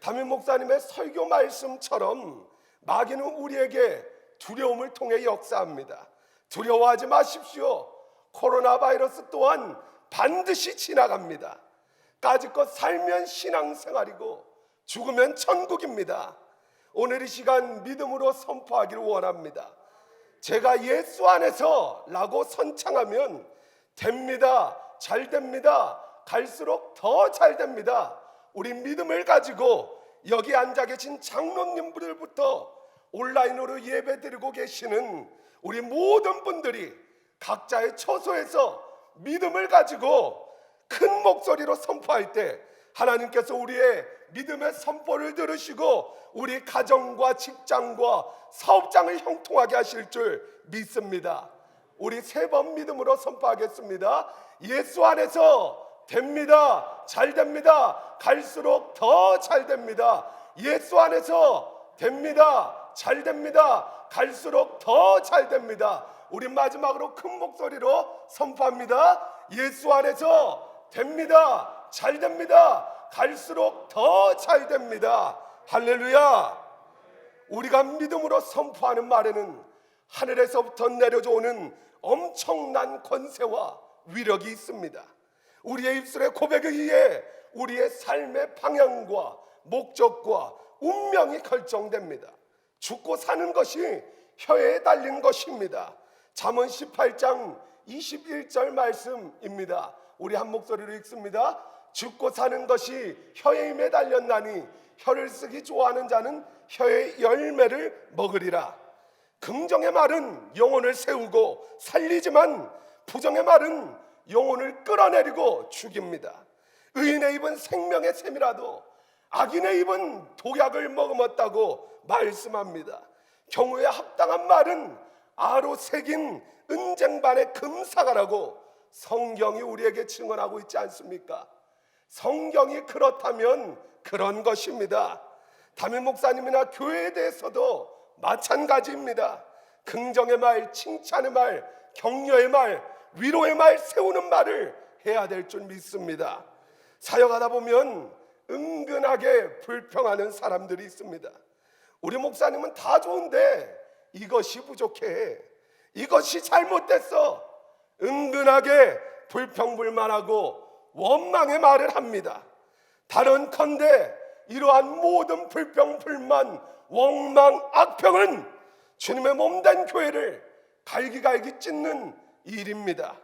담임 목사님의 설교 말씀처럼 마귀는 우리에게 두려움을 통해 역사합니다. 두려워하지 마십시오. 코로나 바이러스 또한 반드시 지나갑니다. 까짓것 살면 신앙생활이고 죽으면 천국입니다. 오늘 이 시간 믿음으로 선포하기를 원합니다. 제가 예수 안에서 라고 선창하면 됩니다. 잘 됩니다. 갈수록 더 잘 됩니다. 우리 믿음을 가지고 여기 앉아 계신 장로님들부터 온라인으로 예배 드리고 계시는 우리 모든 분들이 각자의 처소에서 믿음을 가지고 큰 목소리로 선포할 때 하나님께서 우리의 믿음의 선포를 들으시고 우리 가정과 직장과 사업장을 형통하게 하실 줄 믿습니다. 우리 세 번 믿음으로 선포하겠습니다. 예수 안에서 됩니다. 잘 됩니다. 갈수록 더 잘 됩니다. 예수 안에서 됩니다. 잘 됩니다. 갈수록 더 잘 됩니다. 우리 마지막으로 큰 목소리로 선포합니다. 예수 안에서 됩니다. 잘 됩니다. 갈수록 더 잘 됩니다. 할렐루야. 우리가 믿음으로 선포하는 말에는 하늘에서부터 내려져 오는 엄청난 권세와 위력이 있습니다. 우리의 입술의 고백에 의해 우리의 삶의 방향과 목적과 운명이 결정됩니다. 죽고 사는 것이 혀에 달린 것입니다. 잠언 18장 21절 말씀입니다. 우리 한 목소리로 읽습니다. 죽고 사는 것이 혀에 힘에 달렸나니 혀를 쓰기 좋아하는 자는 혀의 열매를 먹으리라. 긍정의 말은 영혼을 세우고 살리지만 부정의 말은 영혼을 끌어내리고 죽입니다. 의인의 입은 생명의 샘이라도 악인의 입은 독약을 머금었다고 말씀합니다. 경우에 합당한 말은 아로 새긴 은쟁반의 금사가라고 성경이 우리에게 증언하고 있지 않습니까? 성경이 그렇다면 그런 것입니다. 담임 목사님이나 교회에 대해서도 마찬가지입니다. 긍정의 말, 칭찬의 말, 격려의 말, 위로의 말, 세우는 말을 해야 될 줄 믿습니다. 사역하다 보면 은근하게 불평하는 사람들이 있습니다. 우리 목사님은 다 좋은데 이것이 부족해. 이것이 잘못됐어. 은근하게 불평불만하고 원망의 말을 합니다. 다른 컨대 이러한 모든 불평, 불만, 원망, 악평은 주님의 몸된 교회를 갈기갈기 찢는 일입니다.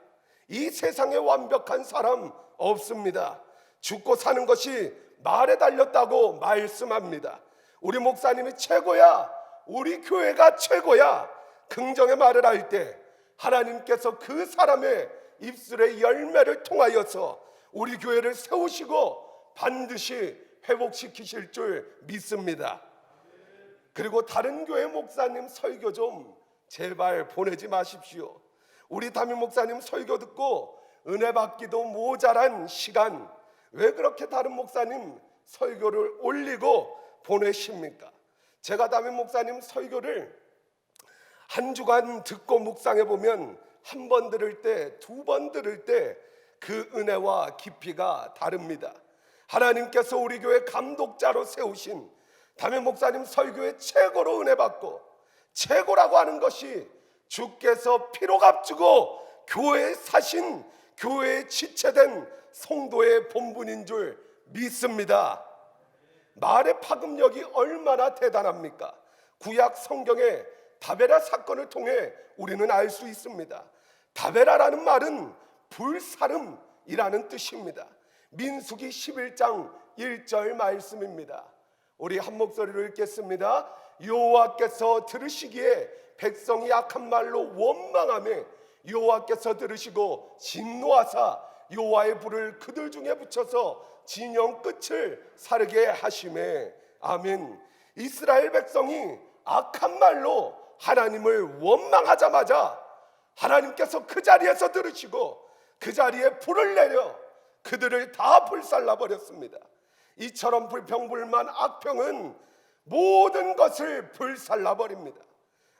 이 세상에 완벽한 사람 없습니다. 죽고 사는 것이 말에 달렸다고 말씀합니다. 우리 목사님이 최고야. 우리 교회가 최고야. 긍정의 말을 할 때 하나님께서 그 사람의 입술의 열매를 통하여서 우리 교회를 세우시고 반드시 회복시키실 줄 믿습니다. 그리고 다른 교회 목사님 설교 좀 제발 보내지 마십시오. 우리 담임 목사님 설교 듣고 은혜 받기도 모자란 시간 왜 그렇게 다른 목사님 설교를 올리고 보내십니까? 제가 담임 목사님 설교를 한 주간 듣고 묵상해 보면 한 번 들을 때, 두 번 들을 때 그 은혜와 깊이가 다릅니다. 하나님께서 우리 교회 감독자로 세우신 담임 목사님 설교에 최고로 은혜 받고 최고라고 하는 것이 주께서 피로 값주고 교회에 사신 교회에 지체된 성도의 본분인 줄 믿습니다. 말의 파급력이 얼마나 대단합니까? 구약 성경의 다베라 사건을 통해 우리는 알 수 있습니다. 다베라라는 말은 불사름이라는 뜻입니다. 민수기 11장 1절 말씀입니다. 우리 한 목소리로 읽겠습니다. 여호와께서 들으시기에 백성이 악한 말로 원망하며 여호와께서 들으시고 진노하사 여호와의 불을 그들 중에 붙여서 진영 끝을 사르게 하심에 아멘. 이스라엘 백성이 악한 말로 하나님을 원망하자마자 하나님께서 그 자리에서 들으시고 그 자리에 불을 내려 그들을 다 불살라 버렸습니다. 이처럼 불평불만 악평은 모든 것을 불살라 버립니다.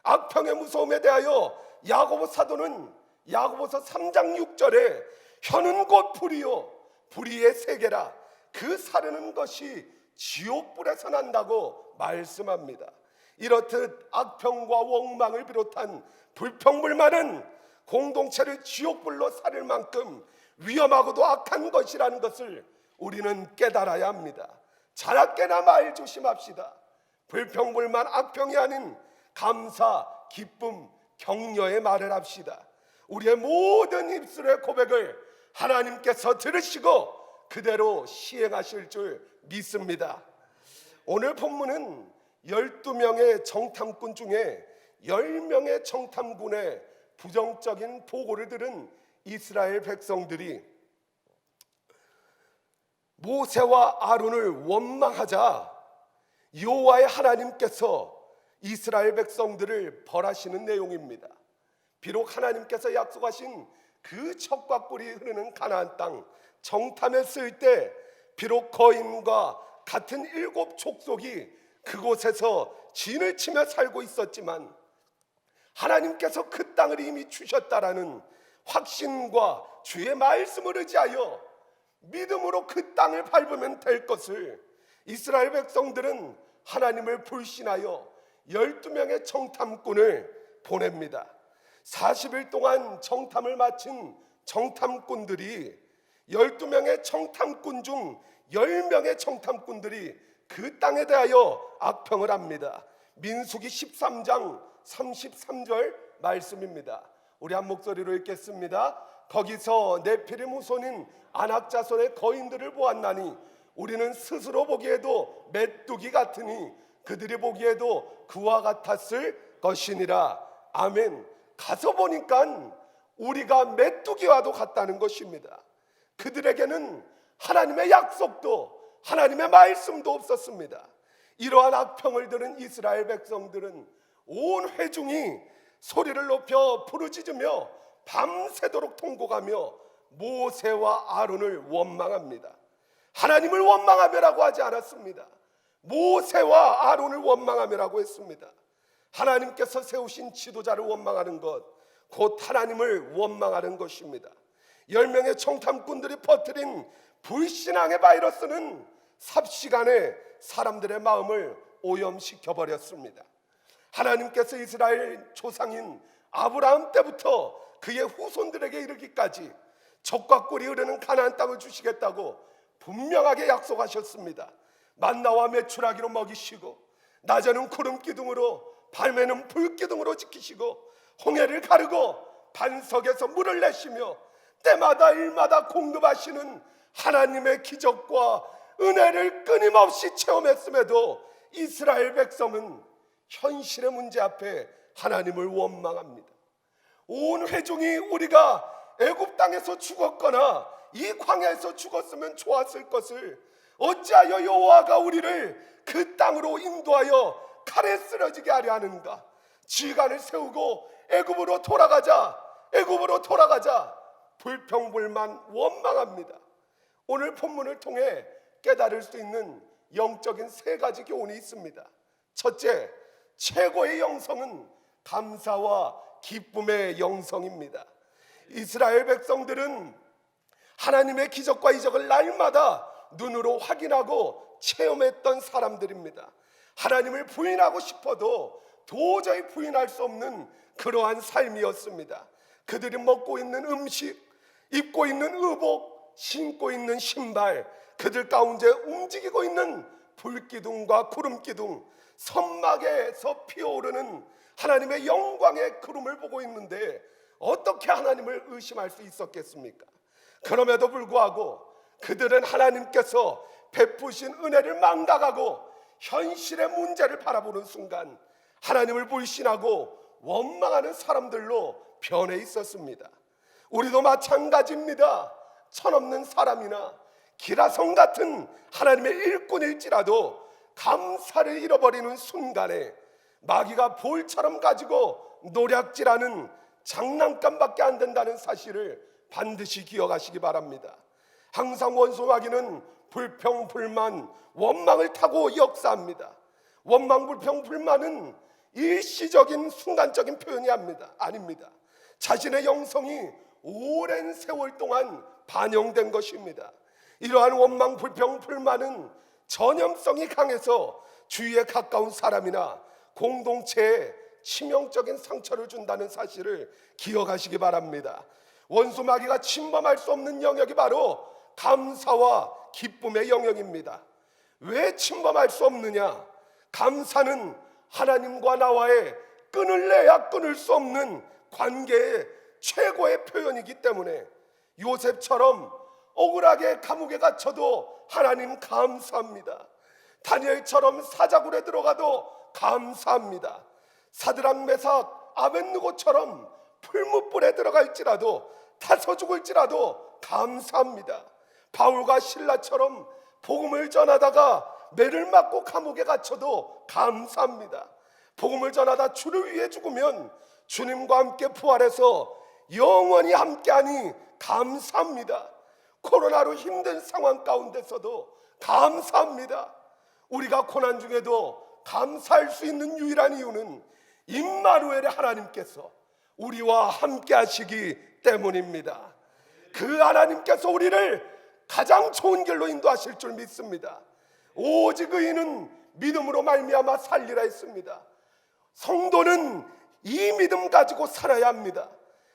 악평의 무서움에 대하여 야고보 사도는 야고보서 3장 6절에 혀는 곧 불이요 불의의 세계라 그 사르는 것이 지옥불에서 난다고 말씀합니다. 이렇듯 악평과 원망을 비롯한 불평불만은 공동체를 지옥불로 살릴 만큼 위험하고도 악한 것이라는 것을 우리는 깨달아야 합니다. 자나깨나 말 조심합시다. 불평불만 악평이 아닌 감사, 기쁨, 격려의 말을 합시다. 우리의 모든 입술의 고백을 하나님께서 들으시고 그대로 시행하실 줄 믿습니다. 오늘 본문은 12명의 정탐꾼 중에 10명의 정탐꾼의 부정적인 보고를 들은 이스라엘 백성들이 모세와 아론을 원망하자 여호와의 하나님께서 이스라엘 백성들을 벌하시는 내용입니다. 비록 하나님께서 약속하신 그 척과 꿀이 흐르는 가나안 땅 정탐했을 때 비록 거인과 같은 일곱 족속이 그곳에서 진을 치며 살고 있었지만 하나님께서 그 땅을 이미 주셨다라는 확신과 주의 말씀을 의지하여 믿음으로 그 땅을 밟으면 될 것을 이스라엘 백성들은 하나님을 불신하여 12명의 정탐꾼을 보냅니다. 40일 동안 정탐을 마친 정탐꾼들이 12명의 정탐꾼 중 10명의 정탐꾼들이 그 땅에 대하여 악평을 합니다. 민수기 13장 33절 말씀입니다. 우리 한 목소리로 읽겠습니다. 거기서 네피림 후손인 안악 자손의 거인들을 보았나니 우리는 스스로 보기에도 메뚜기 같으니 그들이 보기에도 그와 같았을 것이니라. 아멘. 가서 보니까 우리가 메뚜기와도 같다는 것입니다. 그들에게는 하나님의 약속도 하나님의 말씀도 없었습니다. 이러한 악평을 들은 이스라엘 백성들은 온 회중이 소리를 높여 부르짖으며 밤새도록 통곡하며 모세와 아론을 원망합니다. 하나님을 원망하며라고 하지 않았습니다. 모세와 아론을 원망하며라고 했습니다. 하나님께서 세우신 지도자를 원망하는 것, 곧 하나님을 원망하는 것입니다. 열 명의 청탐꾼들이 퍼뜨린 불신앙의 바이러스는 삽시간에 사람들의 마음을 오염시켜 버렸습니다. 하나님께서 이스라엘 조상인 아브라함 때부터 그의 후손들에게 이르기까지 적과 꿀이 흐르는 가나안 땅을 주시겠다고 분명하게 약속하셨습니다. 만나와 메추라기로 먹이시고 낮에는 구름 기둥으로 밤에는 불 기둥으로 지키시고 홍해를 가르고 반석에서 물을 내시며 때마다 일마다 공급하시는 하나님의 기적과 은혜를 끊임없이 체험했음에도 이스라엘 백성은 현실의 문제 앞에 하나님을 원망합니다. 온 회중이 우리가 애굽 땅에서 죽었거나 이 광야에서 죽었으면 좋았을 것을 어찌하여 여호와가 우리를 그 땅으로 인도하여 칼에 쓰러지게 하려 하는가? 지간을 세우고 애굽으로 돌아가자. 애굽으로 돌아가자. 불평불만 원망합니다. 오늘 본문을 통해 깨달을 수 있는 영적인 세 가지 교훈이 있습니다. 첫째, 최고의 영성은 감사와 기쁨의 영성입니다. 이스라엘 백성들은 하나님의 기적과 이적을 날마다 눈으로 확인하고 체험했던 사람들입니다. 하나님을 부인하고 싶어도 도저히 부인할 수 없는 그러한 삶이었습니다. 그들이 먹고 있는 음식, 입고 있는 의복, 신고 있는 신발, 그들 가운데 움직이고 있는 불기둥과 구름기둥, 선막에서 피어오르는 하나님의 영광의 구름을 보고 있는데 어떻게 하나님을 의심할 수 있었겠습니까? 그럼에도 불구하고 그들은 하나님께서 베푸신 은혜를 망각하고 현실의 문제를 바라보는 순간 하나님을 불신하고 원망하는 사람들로 변해 있었습니다. 우리도 마찬가지입니다. 천없는 사람이나 기라성 같은 하나님의 일꾼일지라도 감사를 잃어버리는 순간에 마귀가 볼처럼 가지고 노략질하는 장난감밖에 안 된다는 사실을 반드시 기억하시기 바랍니다. 항상 원수 마귀는 불평, 불만, 원망을 타고 역사합니다. 원망, 불평, 불만은 일시적인 순간적인 표현이 합니다. 아닙니다. 자신의 영성이 오랜 세월 동안 반영된 것입니다. 이러한 원망, 불평, 불만은 전염성이 강해서 주위에 가까운 사람이나 공동체에 치명적인 상처를 준다는 사실을 기억하시기 바랍니다. 원수 마귀가 침범할 수 없는 영역이 바로 감사와 기쁨의 영역입니다. 왜 침범할 수 없느냐? 감사는 하나님과 나와의 끈을 내야 끊을 수 없는 관계의 최고의 표현이기 때문에 요셉처럼 억울하게 감옥에 갇혀도 하나님 감사합니다. 다니엘처럼 사자굴에 들어가도 감사합니다. 사드랑 메삭 아벤누고처럼 풀무불에 들어갈지라도 타서 죽을지라도 감사합니다. 바울과 신라처럼 복음을 전하다가 매를 맞고 감옥에 갇혀도 감사합니다. 복음을 전하다 주를 위해 죽으면 주님과 함께 부활해서 영원히 함께하니 감사합니다. 코로나로 힘든 상황 가운데서도 감사합니다. 우리가 고난 중에도 감사할 수 있는 유일한 이유는 임마누엘의 하나님께서 우리와 함께 하시기 때문입니다. 그 하나님께서 우리를 가장 좋은 길로 인도하실 줄 믿습니다. 오직 의인은 믿음으로 말미암아 살리라 했습니다. 성도는 이 믿음 가지고 살아야 합니다.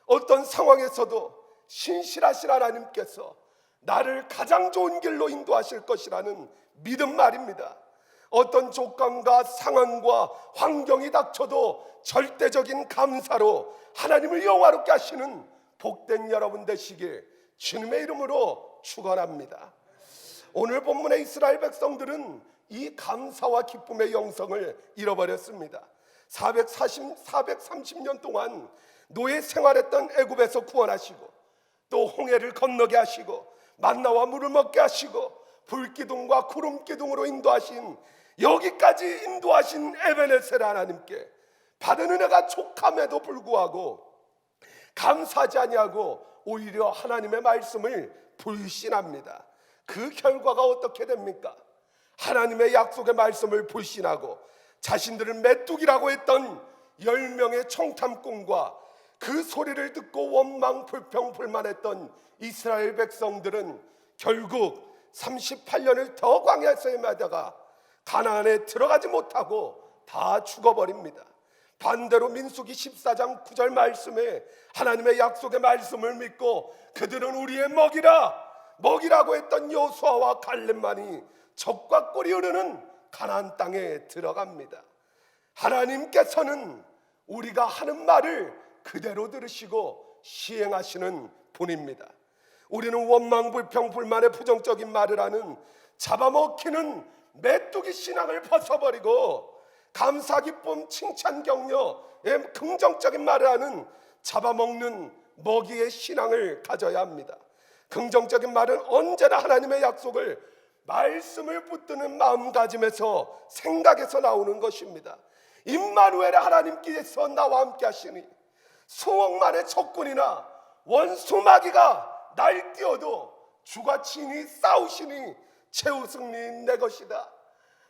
어떤 상황에서도 신실하신 하나님께서 나를 가장 좋은 길로 인도하실 것이라는 믿음 말입니다. 어떤 조건과 상황과 환경이 닥쳐도 절대적인 감사로 하나님을 영화롭게 하시는 복된 여러분 되시길 주님의 이름으로 축원합니다. 오늘 본문의 이스라엘 백성들은 이 감사와 기쁨의 영성을 잃어버렸습니다. 440, 430년 동안 노예 생활했던 애굽에서 구원하시고 또 홍해를 건너게 하시고 만나와 물을 먹게 하시고 불기둥과 구름기둥으로 인도하신 여기까지 인도하신 에베네셀 하나님께 받은 은혜가 족함에도 불구하고 감사하지 아니하고 오히려 하나님의 말씀을 불신합니다. 그 결과가 어떻게 됩니까? 하나님의 약속의 말씀을 불신하고 자신들을 메뚜기라고 했던 열 명의 청탐꾼과 그 소리를 듣고 원망 불평 불만했던 이스라엘 백성들은 결국 38년을 더 광야에서 헤매다가 가나안에 들어가지 못하고 다 죽어버립니다. 반대로 민수기 14장 9절 말씀에 하나님의 약속의 말씀을 믿고 그들은 우리의 먹이라 먹이라고 했던 여수아와 갈렙만이 적과 꿀이 흐르는 가나안 땅에 들어갑니다. 하나님께서는 우리가 하는 말을 그대로 들으시고 시행하시는 분입니다. 우리는 원망 불평 불만의 부정적인 말을 하는 잡아먹히는 메뚜기 신앙을 벗어버리고 감사 기쁨 칭찬 격려의 긍정적인 말을 하는 잡아먹는 먹이의 신앙을 가져야 합니다. 긍정적인 말은 언제나 하나님의 약속을 말씀을 붙드는 마음가짐에서 생각에서 나오는 것입니다. 임마누엘의 하나님께서 나와 함께 하시니 수억만의 적군이나 원수 마귀가 날 뛰어도 주가 친히 싸우시니 최후 승리인 내 것이다.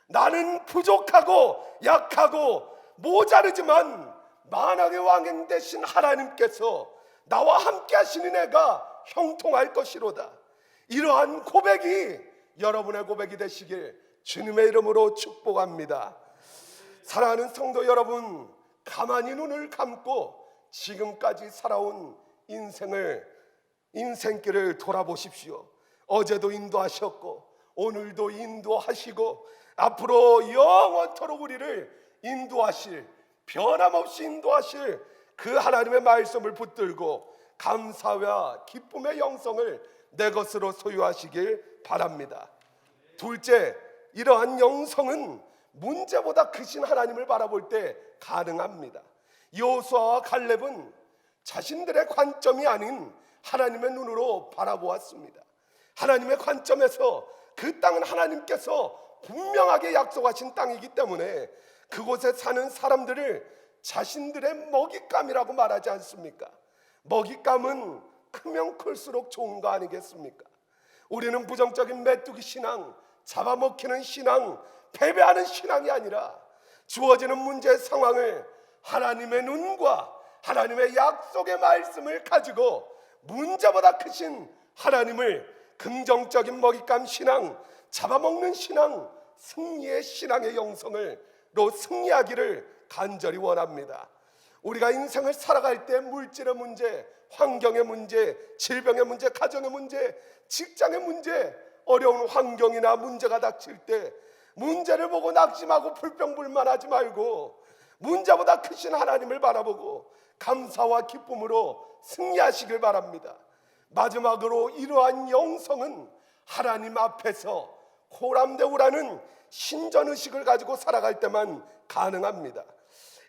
나는 부족하고 약하고 모자르지만 만왕의 왕인 되신 하나님께서 나와 함께 하시니 내가 형통할 것이로다. 이러한 고백이 여러분의 고백이 되시길 주님의 이름으로 축복합니다. 사랑하는 성도 여러분, 가만히 눈을 감고 지금까지 살아온 인생을 인생길을 돌아보십시오. 어제도 인도하셨고 오늘도 인도하시고 앞으로 영원토록 우리를 인도하실 변함없이 인도하실 그 하나님의 말씀을 붙들고 감사와 기쁨의 영성을 내 것으로 소유하시길 바랍니다. 둘째, 이러한 영성은 문제보다 크신 하나님을 바라볼 때 가능합니다. 여호수아와 갈렙은 자신들의 관점이 아닌 하나님의 눈으로 바라보았습니다. 하나님의 관점에서 그 땅은 하나님께서 분명하게 약속하신 땅이기 때문에 그곳에 사는 사람들을 자신들의 먹잇감이라고 말하지 않습니까? 먹잇감은 크면 클수록 좋은 거 아니겠습니까? 우리는 부정적인 메뚜기 신앙, 잡아먹히는 신앙, 패배하는 신앙이 아니라 주어지는 문제 상황을 하나님의 눈과 하나님의 약속의 말씀을 가지고 문제보다 크신 하나님을 긍정적인 먹잇감 신앙, 잡아먹는 신앙, 승리의 신앙의 영성을로 승리하기를 간절히 원합니다. 우리가 인생을 살아갈 때 물질의 문제, 환경의 문제, 질병의 문제, 가정의 문제, 직장의 문제, 어려운 환경이나 문제가 닥칠 때 문제를 보고 낙심하고 불평불만하지 말고 문제보다 크신 하나님을 바라보고 감사와 기쁨으로 승리하시길 바랍니다. 마지막으로 이러한 영성은 하나님 앞에서 호람대우라는 신전 의식을 가지고 살아갈 때만 가능합니다.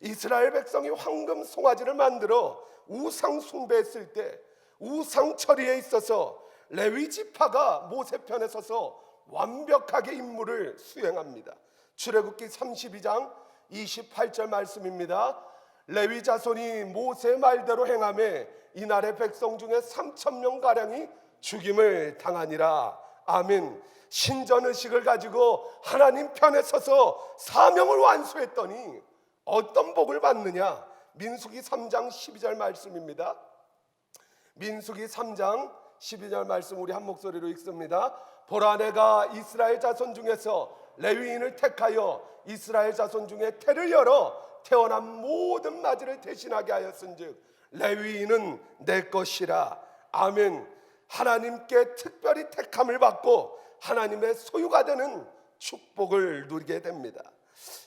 이스라엘 백성이 황금 송아지를 만들어 우상 숭배했을 때 우상 처리에 있어서 레위 지파가 모세 편에 서서 완벽하게 임무를 수행합니다. 출애굽기 32장 28절 말씀입니다. 레위 자손이 모세 말대로 행함에 이날의 백성 중에 3천 명 가량이 죽임을 당하니라. 아멘. 신전 의식을 가지고 하나님 편에 서서 사명을 완수했더니 어떤 복을 받느냐? 민수기 3장 12절 말씀입니다. 민수기 3장 12절 말씀 우리 한 목소리로 읽습니다. 보라 내가 이스라엘 자손 중에서 레위인을 택하여 이스라엘 자손 중에 태를 열어 태어난 모든 마지를 대신하게 하였은즉 레위인은 내 것이라 아멘 하나님께 특별히 택함을 받고 하나님의 소유가 되는 축복을 누리게 됩니다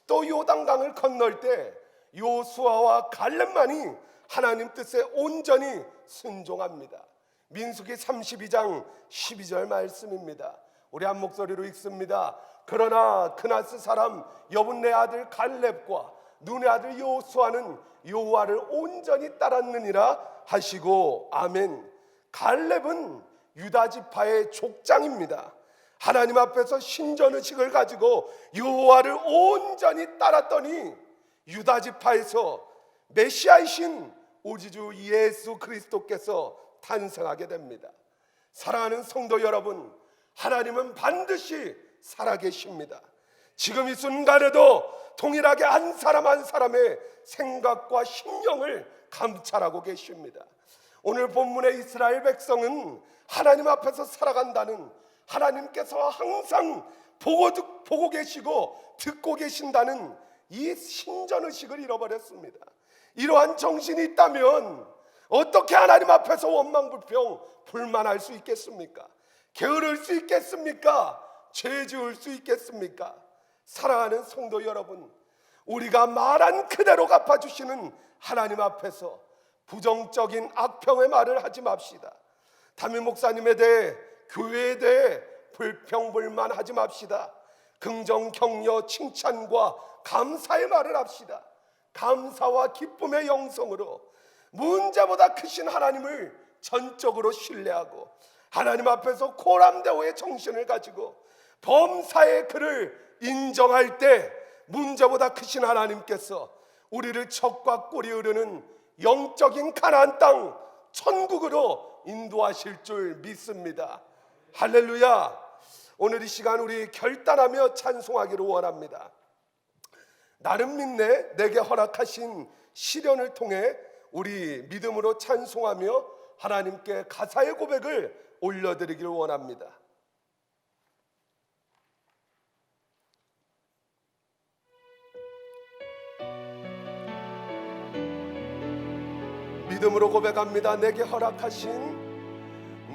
또 요단강을 건널 때 요수아와 갈렙만이 하나님 뜻에 온전히 순종합니다 민수기 32장 12절 말씀입니다. 우리 한 목소리로 읽습니다. 그러나 그나스 사람 여분네 아들 갈렙과 눈의 아들 요수아는 여호와를 온전히 따랐느니라 하시고 아멘. 갈렙은 유다 지파의 족장입니다. 하나님 앞에서 신전 의식을 가지고 여호와를 온전히 따랐더니 유다 지파에서 메시아이신 우지주 예수 그리스도께서 탄생하게 됩니다. 사랑하는 성도 여러분, 하나님은 반드시 살아계십니다. 지금 이 순간에도 동일하게 한 사람 한 사람의 생각과 심령을 감찰하고 계십니다. 오늘 본문의 이스라엘 백성은 하나님 앞에서 살아간다는 하나님께서 항상 보고, 듣, 보고 계시고 듣고 계신다는 이 신전의식을 잃어버렸습니다. 이러한 정신이 있다면 어떻게 하나님 앞에서 원망 불평 불만할 수 있겠습니까? 게으를 수 있겠습니까? 죄 지을 수 있겠습니까? 사랑하는 성도 여러분, 우리가 말한 그대로 갚아주시는 하나님 앞에서 부정적인 악평의 말을 하지 맙시다. 담임 목사님에 대해 교회에 대해 불평불만 하지 맙시다. 긍정 격려 칭찬과 감사의 말을 합시다. 감사와 기쁨의 영성으로 문제보다 크신 하나님을 전적으로 신뢰하고 하나님 앞에서 코람대오의 정신을 가지고 범사의 그를 인정할 때 문제보다 크신 하나님께서 우리를 척과 꿀이 흐르는 영적인 가나안 땅 천국으로 인도하실 줄 믿습니다. 할렐루야. 오늘 이 시간 우리 결단하며 찬송하기를 원합니다. 나는 믿네 내게 허락하신 시련을 통해 우리 믿음으로 찬송하며 하나님께 가사의 고백을 올려드리기를 원합니다. 믿음으로 고백합니다. 내게 허락하신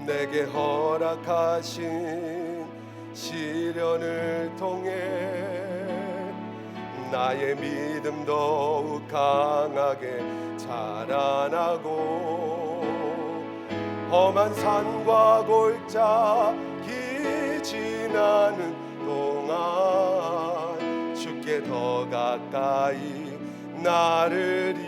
내게 허락하신 시련을 통해 나의 믿음 더욱 강하게 자라나고 험한 산과 골짜 길 지나는 동안 주께 더 가까이 나를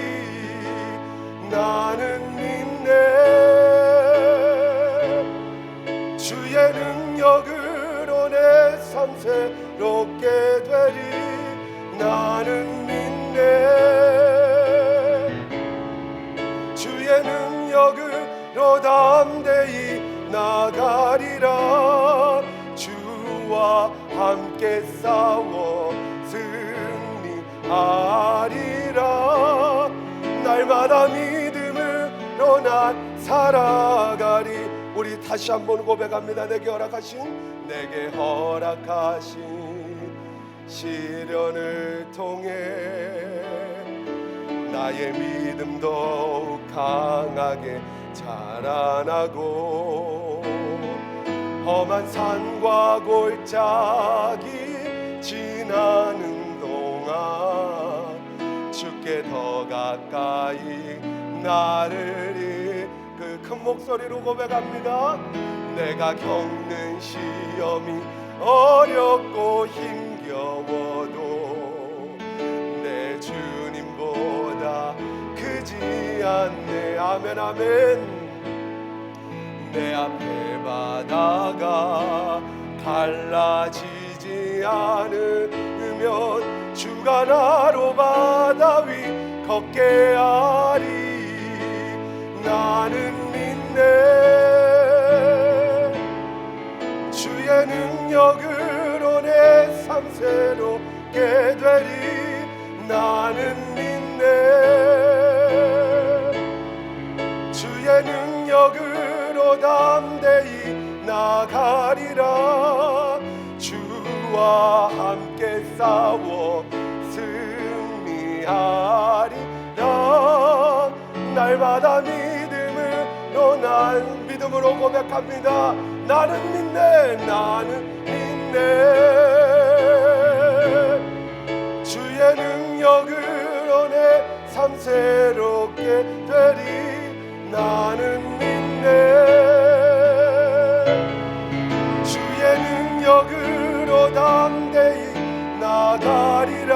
나는 믿네. 주의 능력으로 내 삶새 삼세롭게 되리. 나는 믿네. 주의 능력으로 담대히 나가리라. 주와 함께 싸워 승리하리라. 날마다 믿 음으로 난 살아가리. 우리 다시 한번 고백합니다. 내게 허락하신 내게 허락하신 시련을 통해 나의 믿음 더욱 강하게 자라나고 험한 산과 골짜기 지나는 동안 주께 더 가까이 나를 그 큰 목소리로 고백합니다. 내가 겪는 시험이 어렵고 힘겨워도 내 주님보다 크지 않네. 아멘 아멘. 내 앞에 바다가 갈라지지 않으면 주가 나로 바다 위 걷게 하리 나는 믿네. 주의 능력으로 내 삶 새롭게 되리. 나는 믿네. 주의 능력으로 담대히 나가리라. 주와 함께 싸워 승리하리라. 날마다 믿 난 믿음으로 고백합니다. 나는 믿네 나는 믿네. 주의 능력으로 내 삶 새롭게 되리. 나는 믿네. 주의 능력으로 담대히 나가리라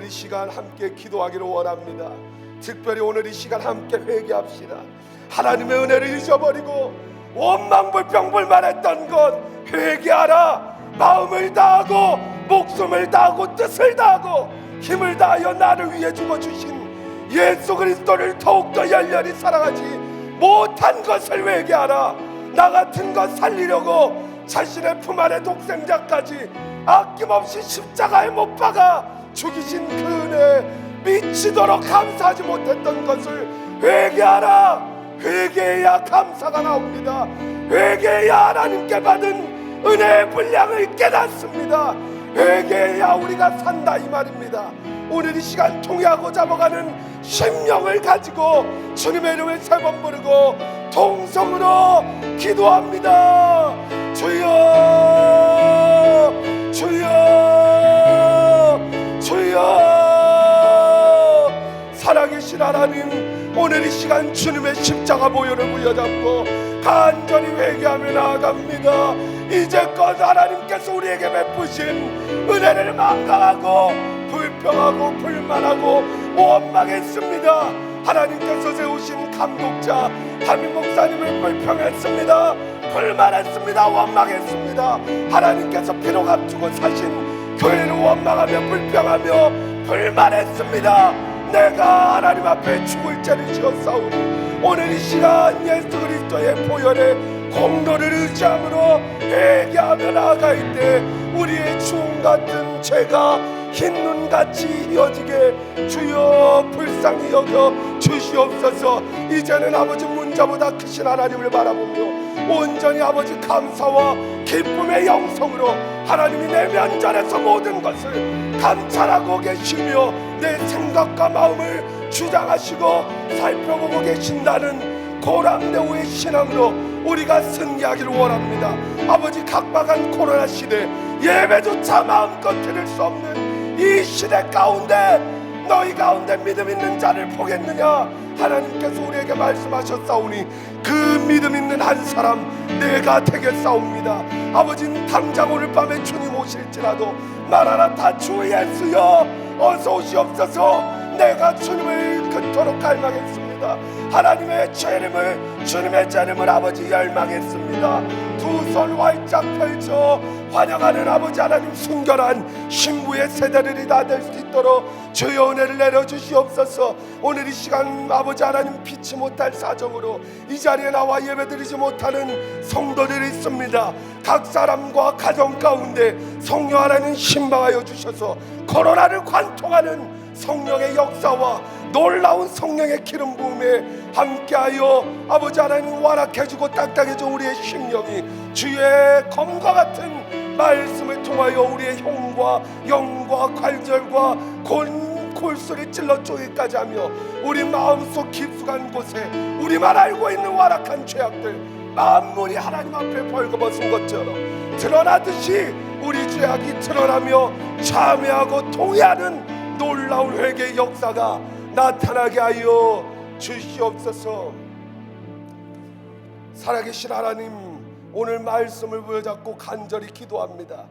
오늘 이 시간 함께 기도하기를 원합니다. 특별히 오늘 이 시간 함께 회개합시다. 하나님의 은혜를 잊어버리고 원망불평불만했던 것 회개하라. 마음을 다하고 목숨을 다하고 뜻을 다하고 힘을 다하여 나를 위해 죽어 주신 예수 그리스도를 더욱더 열렬히 사랑하지 못한 것을 회개하라. 나 같은 것 살리려고 자신의 품 안에 독생자까지 아낌없이 십자가에 못 박아 죽이신 그 은혜 미치도록 감사하지 못했던 것을 회개하라. 회개해야 감사가 나옵니다. 회개해야 하나님께 받은 은혜의 분량을 깨닫습니다. 회개해야 우리가 산다 이 말입니다. 오늘 이 시간 통회하고 잡아가는 심령을 가지고 주님의 이름을 세 번 부르고 통성으로 기도합니다. 주여 하나님 오늘 이 시간 주님의 십자가 보혈을 부여잡고 간절히 회개하며 나아갑니다. 이제껏 하나님께서 우리에게 베푸신 은혜를 망각하고 불평하고 불만하고 원망했습니다. 하나님께서 세우신 감독자 담임 목사님을 불평했습니다. 불만했습니다. 원망했습니다. 하나님께서 피로 감추고 사신 교회를 원망하며 불평하며 불만했습니다 내가 하나님 앞에 죽을 죄를 지었사오니 오늘 이 시간 예수 그리스도의 보혈의 공로를 의지함으로 회개하며 나아갈 때 우리의 주홍 같은 죄가 흰눈같이 휘어지게 주여 불쌍히 여겨 주시옵소서. 이제는 아버지 문자보다 크신 하나님을 바라보며 온전히 아버지 감사와 기쁨의 영성으로 하나님이 내 면전에서 모든 것을 감찰하고 계시며 내 생각과 마음을 주장하시고 살펴보고 계신다는 고람대우의 신앙으로 우리가 승리하기를 원합니다. 아버지 각박한 코로나 시대 예배조차 마음껏 드릴 수 없는 이 시대 가운데 너희 가운데 믿음 있는 자를 보겠느냐? 하나님께서 우리에게 말씀하셨사오니 그 믿음 있는 한 사람 내가 되겠사옵니다. 아버지는 당장 오늘 밤에 주님 오실지라도 말하라 다주 예수여 어서 오시옵소서. 내가 주님을 그토록 갈망했 습니다. 하나님의 죄림을 주님의 죄림을 아버지 열망했습니다. 두 손 활짝 펼쳐 환영하는 아버지 하나님 순결한 신부의 세대들이 다 될 수 있도록 주여 은혜를 내려주시옵소서. 오늘 이 시간 아버지 하나님 피치 못할 사정으로 이 자리에 나와 예배드리지 못하는 성도들이 있습니다. 각 사람과 가정 가운데 성령 하나님 신방하여 주셔서 코로나를 관통하는 성령의 역사와 놀라운 성령의 기름 부음에 함께하여 아버지 하나님 완악해지고 딱딱해져 우리의 심령이 주의 검과 같은 말씀을 통하여 우리의 흉과 영과 관절과 골, 골소리 찔러 쪼기까지 하며 우리 마음속 깊숙한 곳에 우리만 알고 있는 완악한 죄악들 만물이 하나님 앞에 벌거벗은 것처럼 드러나듯이 우리 죄악이 드러나며 참회하고 통회하는 놀라운 회개의 역사가 나타나게 하여 주시옵소서. 살아계신 하나님 오늘 말씀을 부여잡고 간절히 기도합니다.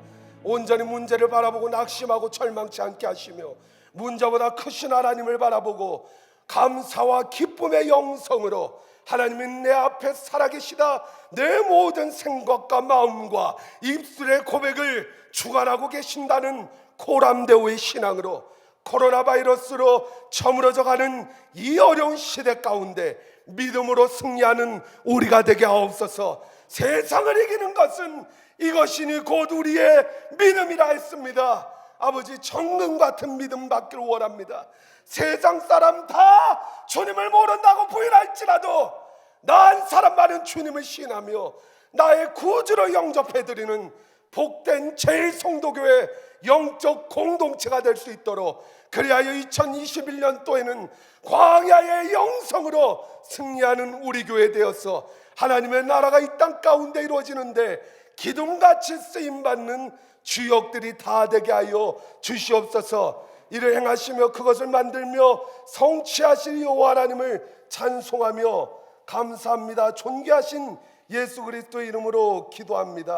온전히 문제를 바라보고 낙심하고 절망치 않게 하시며 문제보다 크신 하나님을 바라보고 감사와 기쁨의 영성으로 하나님은 내 앞에 살아계시다. 내 모든 생각과 마음과 입술의 고백을 주관하고 계신다는 고람대오의 신앙으로 코로나 바이러스로 저물어져 가는 이 어려운 시대 가운데 믿음으로 승리하는 우리가 되게 하옵소서. 세상을 이기는 것은 이것이니 곧 우리의 믿음이라 했습니다. 아버지 정금 같은 믿음 받기를 원합니다. 세상 사람 다 주님을 모른다고 부인할지라도 나 한 사람만은 주님을 신하며 나의 구주로 영접해드리는 복된 제일성도교회 영적 공동체가 될 수 있도록 그리하여 2021년도에는 광야의 영성으로 승리하는 우리 교회 되어서 하나님의 나라가 이 땅 가운데 이루어지는데 기둥같이 쓰임받는 주역들이 다 되게 하여 주시옵소서. 이를 행하시며 그것을 만들며 성취하실 여호와 하나님을 찬송하며 감사합니다. 존귀하신 예수 그리스도 이름으로 기도합니다